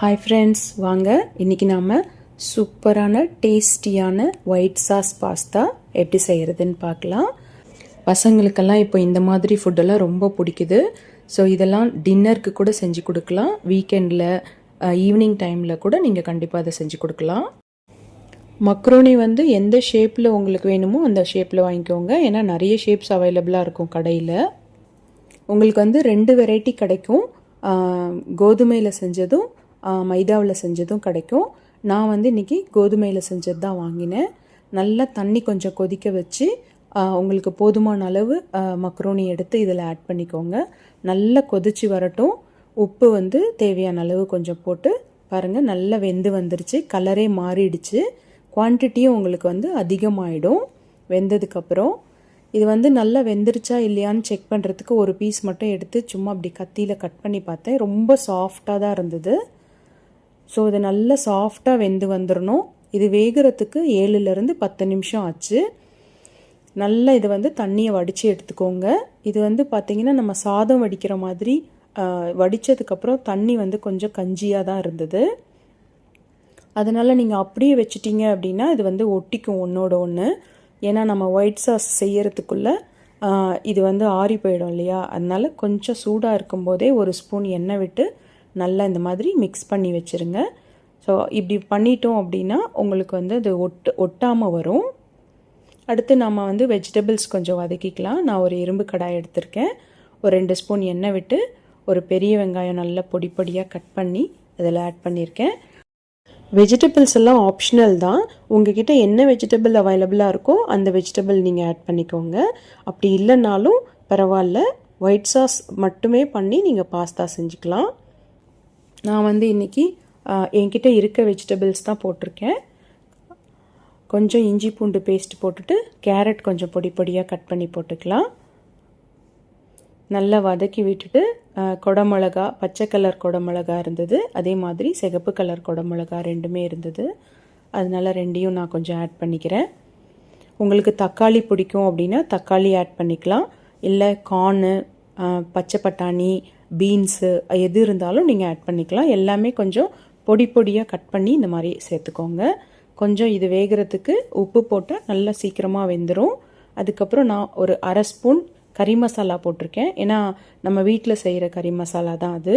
Hi friends வாங்க. இன்றைக்கி நாம் சூப்பரான டேஸ்டியான ஒயிட் சாஸ் பாஸ்தா எப்படி செய்கிறதுன்னு பார்க்கலாம். பசங்களுக்கெல்லாம் இப்போ இந்த மாதிரி ஃபுட்டெல்லாம் ரொம்ப பிடிக்குது. ஸோ இதெல்லாம் டின்னருக்கு கூட செஞ்சு கொடுக்கலாம். வீக்கெண்டில் ஈவினிங் டைமில் கூட நீங்கள் கண்டிப்பாக அதை செஞ்சு கொடுக்கலாம். மக்ரோனி வந்து எந்த ஷேப்பில் உங்களுக்கு வேணுமோ அந்த ஷேப்பில் வாங்கிக்கோங்க. ஏன்னா நிறைய ஷேப்ஸ் அவைலபிளாக இருக்கும் கடையில். உங்களுக்கு வந்து ரெண்டு வெரைட்டி கிடைக்கும். கோதுமையில் செஞ்சதும் மைதாவில் செஞ்சதும் கிடைக்கும். நான் வந்து இன்றைக்கி கோதுமையில் செஞ்சது தான் வாங்கினேன். நல்லா தண்ணி கொஞ்சம் கொதிக்க வச்சு உங்களுக்கு போதுமான அளவு மக்ரோனி எடுத்து இதில் ஆட் பண்ணிக்கோங்க. நல்லா கொதிச்சு வரட்டும். உப்பு வந்து தேவையான அளவு கொஞ்சம் போட்டு பாருங்கள் நல்லா வெந்து வந்துருச்சு. கலரே மாறிடுச்சு. குவான்டிட்டியும் உங்களுக்கு வந்து அதிகமாகிடும் வெந்ததுக்கப்புறம் இது வந்து நல்லா வெந்துருச்சா இல்லையான்னு செக் பண்ணுறதுக்கு ஒரு பீஸ் மட்டும் எடுத்து சும்மா அப்படி கத்தியில் கட் பண்ணி பார்த்தேன். ரொம்ப சாஃப்டாக தான் இருந்தது. ஸோ இது நல்லா சாஃப்டாக வெந்து வந்துடணும் இது வேகிறதுக்கு ஏழுலேருந்து பத்து நிமிஷம் ஆச்சு. நல்லா இது வந்து தண்ணியை வடித்து எடுத்துக்கோங்க. இது வந்து பார்த்திங்கன்னா நம்ம சாதம் வடிக்கிற மாதிரி வடித்ததுக்கப்புறம் தண்ணி வந்து கொஞ்சம் கஞ்சியாக தான் இருந்தது. அதனால் நீங்கள் அப்படியே வச்சிட்டிங்க அப்படின்னா இது வந்து ஒட்டிக்கும் ஒன்றோட ஒன்று ஏன்னா நம்ம ஒயிட் சாஸ் செய்யறதுக்குள்ளே இது வந்து ஆறி போயிடும் இல்லையா? அதனால் கொஞ்சம் சூடாக இருக்கும்போதே ஒரு ஸ்பூன் எண்ணெய் விட்டு நல்லா இந்த மாதிரி மிக்ஸ் பண்ணி வச்சுருங்க. ஸோ இப்படி பண்ணிட்டோம் அப்படின்னா உங்களுக்கு வந்து அது ஒட்டு ஒட்டாமல் வரும். அடுத்து நம்ம வந்து வெஜிடபிள்ஸ் கொஞ்சம் வதக்கிக்கலாம். நான் ஒரு இரும்பு கடாய் எடுத்திருக்கேன். ஒரு ரெண்டு ஸ்பூன் எண்ணெய் விட்டு ஒரு பெரிய வெங்காயம் நல்லா பொடி பொடியாக கட் பண்ணி அதில் ஆட் பண்ணியிருக்கேன். வெஜிடபிள்ஸ் எல்லாம் ஆப்ஷனல் தான். உங்ககிட்ட என்ன வெஜிடபிள் அவைலபிளாக இருக்கோ அந்த வெஜிடபிள் நீங்கள் ஆட் பண்ணிக்கோங்க. அப்படி இல்லைனாலும் பரவாயில்ல. ஒயிட் சாஸ் மட்டுமே பண்ணி நீங்கள் பாஸ்தா செஞ்சுக்கலாம். நான் வந்து இன்றைக்கி என்கிட்ட இருக்க வெஜிடபிள்ஸ் தான் போட்டிருக்கேன். கொஞ்சம் இஞ்சி பூண்டு பேஸ்ட் போட்டுட்டு கேரட் கொஞ்சம் பொடி பொடியாக கட் பண்ணி போட்டுக்கலாம். நல்லா வதக்கி விட்டுட்டு கொடமிளகா பச்சை கலர் கொடமிளகா இருந்தது. அதே மாதிரி சிகப்பு கலர் கொடமிளகா ரெண்டுமே இருந்தது. அதனால் ரெண்டையும் நான் கொஞ்சம் ஆட் பண்ணிக்கிறேன். உங்களுக்கு தக்காளி பிடிக்கும் அப்படின்னா தக்காளி ஆட் பண்ணிக்கலாம். இல்லை கார்னு பச்சை பட்டாணி பீன்ஸு எது இருந்தாலும் நீங்கள் ஆட் பண்ணிக்கலாம். எல்லாமே கொஞ்சம் பொடி பொடியாக கட் பண்ணி இந்த மாதிரி சேர்த்துக்கோங்க. கொஞ்சம் இது வேகிறதுக்கு உப்பு போட்டால் நல்லா சீக்கிரமாக வெந்துடும் அதுக்கப்புறம் நான் ஒரு அரை ஸ்பூன் கறி மசாலா போட்டிருக்கேன். ஏன்னா நம்ம வீட்டில் செய்கிற கறி மசாலா தான் அது.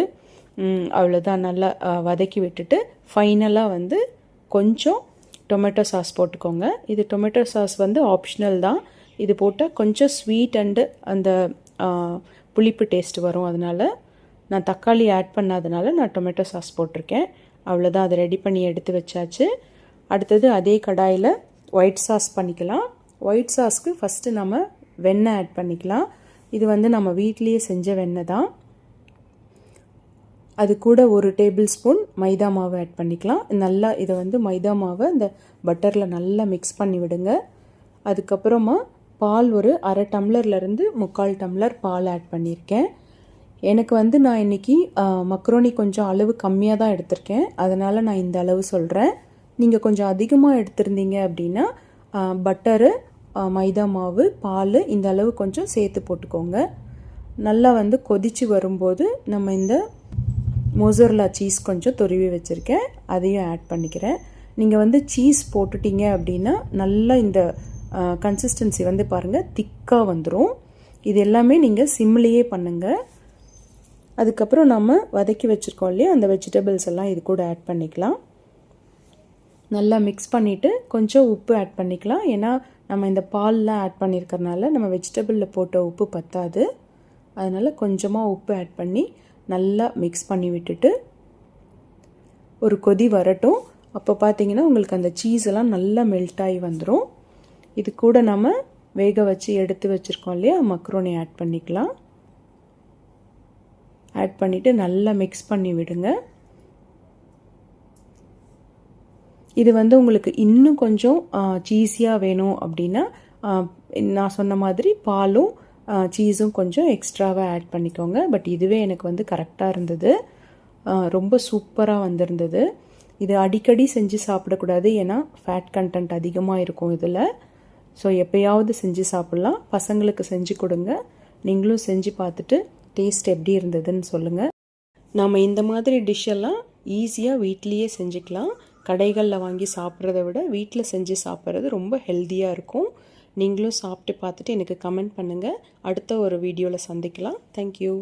அவ்வளோதான் நல்லா வதக்கி விட்டுட்டு ஃபைனலாக வந்து கொஞ்சம் டொமேட்டோ சாஸ் போட்டுக்கோங்க. இது டொமேட்டோ சாஸ் வந்து ஆப்ஷனல் தான். இது போட்டால் கொஞ்சம் ஸ்வீட் அண்டு அந்த புளிப்பு டேஸ்ட் வரும். அதனால் நான் தக்காளி ஆட் பண்ணாதனால நான் டொமேட்டோ சாஸ் போட்டிருக்கேன். அவ்வளோதான் அதை ரெடி பண்ணி எடுத்து வச்சாச்சு. அடுத்தது அதே கடாயில் ஒயிட் சாஸ் பண்ணிக்கலாம். ஒயிட் சாஸ்க்கு ஃபஸ்ட்டு நம்ம வெண்ணெய் ஆட் பண்ணிக்கலாம். இது வந்து நம்ம வீட்லேயே செஞ்ச வெண்ணெய் தான். அது கூட ஒரு டேபிள் ஸ்பூன் மைதா மாவு ஆட் பண்ணிக்கலாம். நல்லா இதை வந்து மைதா மாவை இந்த பட்டரில் நல்லா மிக்ஸ் பண்ணி விடுங்க. அதுக்கப்புறமா பால் ஒரு அரை டம்ளர்லேருந்து முக்கால் டம்ளர் பால் ஆட் பண்ணியிருக்கேன். எனக்கு வந்து நான் இன்றைக்கி மக்ரோனி கொஞ்சம் அளவு கம்மியாக தான் எடுத்திருக்கேன். அதனால் நான் இந்த அளவு சொல்கிறேன் நீங்கள் கொஞ்சம் அதிகமாக எடுத்திருந்தீங்க அப்படின்னா பட்டரு மைதா மாவு பால் இந்த அளவு கொஞ்சம் சேர்த்து போட்டுக்கோங்க. நல்லா வந்து கொதித்து வரும்போது நம்ம இந்த மொசர்லா சீஸ் கொஞ்சம் துருவி வச்சுருக்கேன். அதையும் ஆட் பண்ணிக்கிறேன். நீங்கள் வந்து சீஸ் போட்டுட்டீங்க அப்படின்னா நல்லா இந்த கன்சிஸ்டன்சி வந்து பாருங்கள் திக்காக வந்துடும் இது எல்லாமே நீங்கள் சிம்லேயே பண்ணுங்கள் அதுக்கப்புறம் நம்ம வதக்கி வச்சுருக்கோம் இல்லையா அந்த வெஜிடபிள்ஸ் எல்லாம் இது கூட ஆட் பண்ணிக்கலாம். நல்லா மிக்ஸ் பண்ணிவிட்டு கொஞ்சம் உப்பு ஆட் பண்ணிக்கலாம். ஏன்னா நம்ம இந்த பால்லாம் ஆட் பண்ணியிருக்கறனால நம்ம வெஜிடபிளில் போட்ட உப்பு பத்தாது. அதனால் கொஞ்சமாக உப்பு ஆட் பண்ணி நல்லா மிக்ஸ் பண்ணி விட்டுட்டு ஒரு கொதி வரட்டும். அப்போ பார்த்தீங்கன்னா உங்களுக்கு அந்த சீஸ் எல்லாம் நல்லா மெல்ட் ஆகி வந்துடும் இது கூட நம்ம வேக வச்சு எடுத்து வச்சுருக்கோம் இல்லையா? மக்ரோனி ஆட் பண்ணிக்கலாம். ஆட் பண்ணிவிட்டு நல்லா மிக்ஸ் பண்ணி விடுங்க. இது வந்து உங்களுக்கு இன்னும் கொஞ்சம் சீஸியாக வேணும் அப்படின்னா நான் சொன்ன மாதிரி பாலும் சீஸும் கொஞ்சம் எக்ஸ்ட்ராவாக ஆட் பண்ணிக்கோங்க. பட் இதுவே எனக்கு வந்து கரெக்டாக இருந்தது. ரொம்ப சூப்பராக வந்திருந்தது. இது அடிக்கடி செஞ்சு சாப்பிடக்கூடாது. ஏன்னா ஃபேட் கண்டென்ட் அதிகமாக இருக்கும் இதில். ஸோ எப்போயாவது செஞ்சு சாப்பிட்லாம். பசங்களுக்கு செஞ்சு கொடுங்க. நீங்களும் செஞ்சு பார்த்துட்டு டேஸ்ட் எப்படி இருந்ததுன்னு சொல்லுங்கள் நம்ம இந்த மாதிரி டிஷ்ஷெல்லாம் ஈஸியாக வீட்லேயே செஞ்சுக்கலாம். கடைகளில் வாங்கி சாப்பிட்றத விட வீட்டில் செஞ்சு சாப்பிட்றது ரொம்ப ஹெல்த்தியாக இருக்கும். நீங்களும் சாப்பிட்டு பார்த்துட்டு எனக்கு கமெண்ட் பண்ணுங்கள் அடுத்த ஒரு வீடியோவில் சந்திக்கலாம். தேங்க்யூ